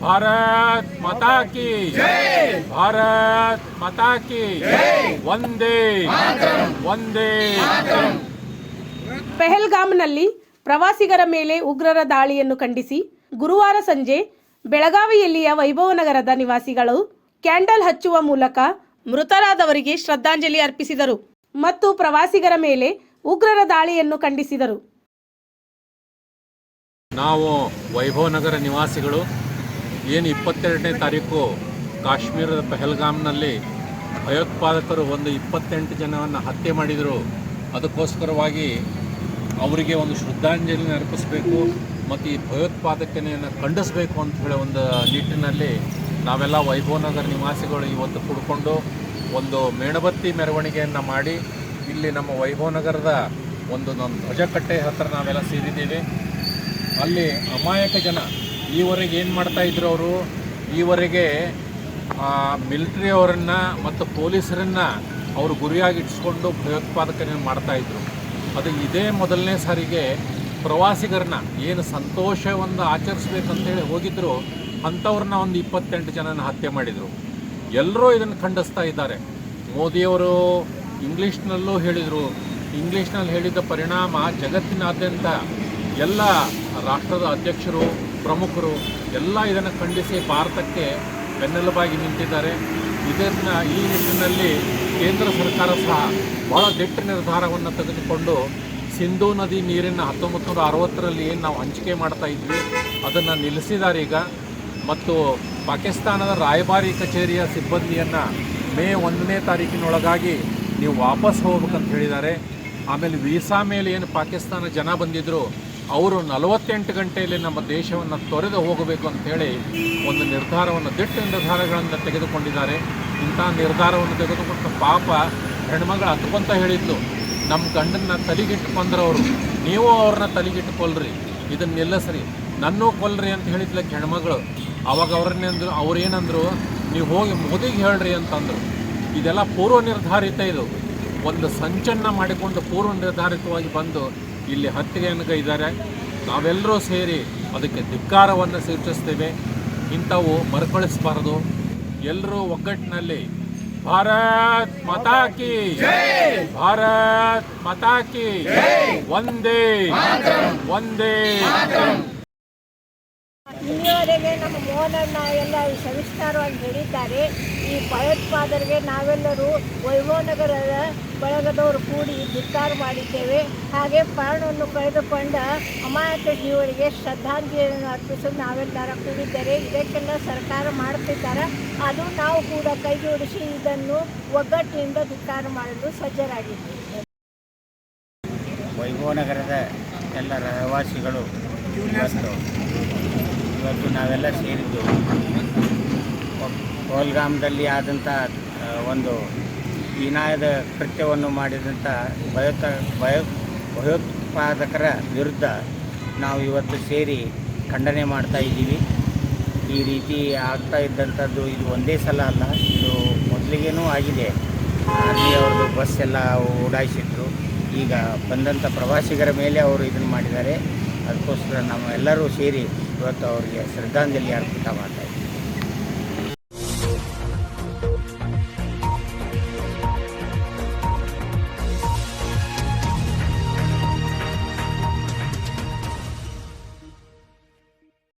ಭಾರತ್ ಮಾತಾ ಕಿ ಭಾರತ್ ಮಾತಾ ಕಿ ಒಂದೇ ಒಂದೇ ಪೆಹಲ್ಗಾಮ್ನಲ್ಲಿ ಪ್ರವಾಸಿಗರ ಮೇಲೆ ಉಗ್ರರ ದಾಳಿಯನ್ನು ಖಂಡಿಸಿ ಗುರುವಾರ ಸಂಜೆ ಬೆಳಗಾವಿಯಲ್ಲಿಯ ವೈಭವನಗರದ ನಿವಾಸಿಗಳು ಕ್ಯಾಂಡಲ್ ಹಚ್ಚುವ ಮೂಲಕ ಮೃತರಾದವರಿಗೆ ಶ್ರದ್ಧಾಂಜಲಿ ಅರ್ಪಿಸಿದರು ಮತ್ತು ಪ್ರವಾಸಿಗರ ಮೇಲೆ ಉಗ್ರರ ದಾಳಿಯನ್ನು ಖಂಡಿಸಿದರು. ನಾವು ವೈಭವ ನಗರ ನಿವಾಸಿಗಳು ಏನು ಇಪ್ಪತ್ತೆರಡನೇ ತಾರೀಕು ಕಾಶ್ಮೀರದ ಪಹಲ್ಗಾಮ್ನಲ್ಲಿ ಭಯೋತ್ಪಾದಕರು ಒಂದು ಇಪ್ಪತ್ತೆಂಟು ಜನವನ್ನು ಹತ್ಯೆ ಮಾಡಿದರು. ಅದಕ್ಕೋಸ್ಕರವಾಗಿ ಅವರಿಗೆ ಒಂದು ಶ್ರದ್ಧಾಂಜಲಿ ಅರ್ಪಿಸಬೇಕು ಮತ್ತು ಈ ಭಯೋತ್ಪಾದಕನೆಯನ್ನು ಖಂಡಿಸಬೇಕು ಅಂತ ಹೇಳಿ ಒಂದು ನಿಟ್ಟಿನಲ್ಲಿ ನಾವೆಲ್ಲ ವೈಭವನಗರ ನಿವಾಸಿಗಳು ಇವತ್ತು ಕುಡ್ಕೊಂಡು ಒಂದು ಮೇಣಬತ್ತಿ ಮೆರವಣಿಗೆಯನ್ನು ಮಾಡಿ ಇಲ್ಲಿ ನಮ್ಮ ವೈಭವನಗರದ ಒಂದು ನಮ್ಮ ಧ್ವಜಕಟ್ಟೆ ಹತ್ತಿರ ನಾವೆಲ್ಲ ಸೇರಿದ್ದೀವಿ. ಅಲ್ಲಿ ಅಮಾಯಕ ಜನ ಈವರೆಗೆ ಏನು ಮಾಡ್ತಾಯಿದ್ರು ಅವರು? ಈವರೆಗೆ ಮಿಲಿಟ್ರಿ ಅವರನ್ನು ಮತ್ತು ಪೊಲೀಸರನ್ನು ಅವರು ಗುರಿಯಾಗಿ ಇಟ್ಸ್ಕೊಂಡು ಭಯೋತ್ಪಾದಕನ ಮಾಡ್ತಾಯಿದ್ರು ಅದು ಇದೇ ಮೊದಲನೇ ಸಾರಿಗೆ ಪ್ರವಾಸಿಗರನ್ನ ಏನು ಸಂತೋಷವನ್ನು ಆಚರಿಸ್ಬೇಕಂತೇಳಿ ಹೋಗಿದ್ರು, ಅಂಥವ್ರನ್ನ ಒಂದು ಇಪ್ಪತ್ತೆಂಟು ಜನನ ಹತ್ಯೆ ಮಾಡಿದರು. ಎಲ್ಲರೂ ಇದನ್ನು ಖಂಡಿಸ್ತಾ ಇದ್ದಾರೆ. ಮೋದಿಯವರು ಇಂಗ್ಲೀಷ್ನಲ್ಲೂ ಹೇಳಿದರು. ಇಂಗ್ಲೀಷ್ನಲ್ಲಿ ಹೇಳಿದ ಪರಿಣಾಮ ಜಗತ್ತಿನಾದ್ಯಂತ ಎಲ್ಲ ರಾಷ್ಟ್ರದ ಅಧ್ಯಕ್ಷರು ಪ್ರಮುಖರು ಎಲ್ಲ ಇದನ್ನು ಖಂಡಿಸಿ ಭಾರತಕ್ಕೆ ಬೆನ್ನೆಲುಬಾಗಿ ನಿಂತಿದ್ದಾರೆ. ಇದನ್ನು ಈ ನಿಟ್ಟಿನಲ್ಲಿ ಕೇಂದ್ರ ಸರ್ಕಾರ ಸಹ ಬಹಳ ದಿಟ್ಟ ನಿರ್ಧಾರವನ್ನು ತೆಗೆದುಕೊಂಡು ಸಿಂಧೂ ನದಿ ನೀರಿನ ಹತ್ತೊಂಬತ್ತು ನೂರ ಅರವತ್ತರಲ್ಲಿ ಏನು ನಾವು ಹಂಚಿಕೆ ಮಾಡ್ತಾ ಇದ್ವಿ, ಅದನ್ನು ನಿಲ್ಲಿಸಿದ್ದಾರೆ ಈಗ. ಮತ್ತು ಪಾಕಿಸ್ತಾನದ ರಾಯಭಾರಿ ಕಚೇರಿಯ ಸಿಬ್ಬಂದಿಯನ್ನು ಮೇ ಒಂದನೇ ತಾರೀಕಿನೊಳಗಾಗಿ ನೀವು ವಾಪಸ್ ಹೋಗ್ಬೇಕಂತ ಹೇಳಿದ್ದಾರೆ. ಆಮೇಲೆ ವೀಸಾ ಮೇಲೆ ಏನು ಪಾಕಿಸ್ತಾನ ಜನ ಬಂದಿದ್ದರು ಅವರು ನಲವತ್ತೆಂಟು ಗಂಟೆಯಲ್ಲಿ ನಮ್ಮ ದೇಶವನ್ನು ತೊರೆದು ಹೋಗಬೇಕು ಅಂತೇಳಿ ಒಂದು ನಿರ್ಧಾರವನ್ನು, ದಿಟ್ಟ ನಿರ್ಧಾರಗಳನ್ನು ತೆಗೆದುಕೊಂಡಿದ್ದಾರೆ. ಇಂಥ ನಿರ್ಧಾರವನ್ನು ತೆಗೆದುಕೊಂಡ ಪಾಪ ಹೆಣ್ಮಗಳು ಹತ್ಕೊಂತ ಹೇಳಿದ್ದು ನಮ್ಮ ಗಂಡನ್ನ ತಲೆಗಿಟ್ಟು ಕೊಂದ್ರವರು. ನೀವು ಅವ್ರನ್ನ ತಲೆಗಿಟ್ಟು ಕೊಲ್ರಿ. ಇದನ್ನ ನಿಲ್ಲಿಸ್ರಿ. ನನ್ನೂ ಕೊಲ್ರಿ ಅಂತ ಹೇಳಿದ್ಲೆ ಹೆಣ್ಮಗಳು. ಅವಾಗ ಅವ್ರನ್ನೇಂದ್ರು ಅವ್ರೇನಂದ್ರು ನೀವು ಹೋಗಿ ಮೋದಿಗೆ ಹೇಳ್ರಿ ಅಂತಂದರು. ಇದೆಲ್ಲ ಪೂರ್ವ ನಿರ್ಧಾರಿತ ಇದು. ಒಂದು ಸಂಚನ್ನ ಮಾಡಿಕೊಂಡು ಪೂರ್ವ ನಿರ್ಧಾರಿತವಾಗಿ ಬಂದು ಇಲ್ಲಿ ಹತ್ಯೆಯನ್ನು ಇದ್ದಾರೆ. ನಾವೆಲ್ಲರೂ ಸೇರಿ ಅದಕ್ಕೆ ಧಿಕ್ಕಾರವನ್ನು ಸೂಚಿಸ್ತೇವೆ. ಇಂಥವು ಮರುಕಳಿಸಬಾರದು. ಎಲ್ಲರೂ ಒಗ್ಗಟ್ಟಿನಲ್ಲಿ ಭಾರತ್ ಮತಾಕಿ ಭಾರತ್ ಮತಾಕಿ ಒಂದೇ ಒಂದೇ ಇಲ್ಲಿಯವರೆಗೆ ನಮ್ಮ ಮೋಹನಣ್ಣ ಎಲ್ಲ ಸವಿಸ್ತಾರವಾಗಿ ಹೇಳಿದ್ದಾರೆ. ಈ ಭಯೋತ್ಪಾದರಿಗೆ ನಾವೆಲ್ಲರೂ ವೈಭವ ನಗರದ ಬಳಗದವರು ಕೂಡಿ ಧಿಕ್ಕಾರ ಮಾಡಿದ್ದೇವೆ. ಹಾಗೆ ಪ್ರಾಣವನ್ನು ಕಳೆದುಕೊಂಡ ಅಮಾಯಕ ಜೀವರಿಗೆ ಶ್ರದ್ಧಾಂಜಲಿಯನ್ನು ಅರ್ಪಿಸಲು ನಾವೆಲ್ಲರ ಕೂಡಿದ್ದೇವೆ ಇದಕ್ಕೆಲ್ಲ ಸರ್ಕಾರ ಮಾಡುತ್ತಿದ್ದಾರೆ? ಅದು ನಾವು ಕೂಡ ಕೈಜೋಡಿಸಿ ಇದನ್ನು ಒಗ್ಗಟ್ಟಿನಿಂದ ಧಿಕ್ಕಾರ ಮಾಡಲು ಸಜ್ಜರಾಗಿದ್ದೇವೆ. ವೈಭವ ನಗರದ ಎಲ್ಲ ರಹವಾಸಿಗಳು ಇವತ್ತು ನಾವೆಲ್ಲ ಸೇರಿದ್ದು ಕೋಲ್ಗಾಮದಲ್ಲಿ ಆದಂಥ ಒಂದು ಹೀನಾಯದ ಕೃತ್ಯವನ್ನು ಮಾಡಿದಂಥ ಭಯೋತ, ಭಯೋ, ಭಯೋತ್ಪಾದಕರ ವಿರುದ್ಧ ನಾವು ಇವತ್ತು ಸೇರಿ ಖಂಡನೆ ಮಾಡ್ತಾ ಇದ್ದೀವಿ. ಈ ರೀತಿ ಆಗ್ತಾ ಇದ್ದಂಥದ್ದು ಇದು ಒಂದೇ ಸಲ ಅಲ್ಲ, ಇದು ಮೊದಲಿಗೇನೂ ಆಗಿದೆ. ಆರ್ಮಿ ಅವ್ರದ್ದು ಬಸ್ ಎಲ್ಲ ಓಡಾಯಿಸಿದ್ರು. ಈಗ ಬಂದಂಥ ಪ್ರವಾಸಿಗರ ಮೇಲೆ ಅವರು ಇದನ್ನು ಮಾಡಿದ್ದಾರೆ. ಅದಕ್ಕೋಸ್ಕರ ನಾವು ಎಲ್ಲರೂ ಸೇರಿ ಇವತ್ತು ಅವರಿಗೆ ಶ್ರದ್ಧಾಂಜಲಿ ಅರ್ಪಿತ ಮಾಡ್ತಾ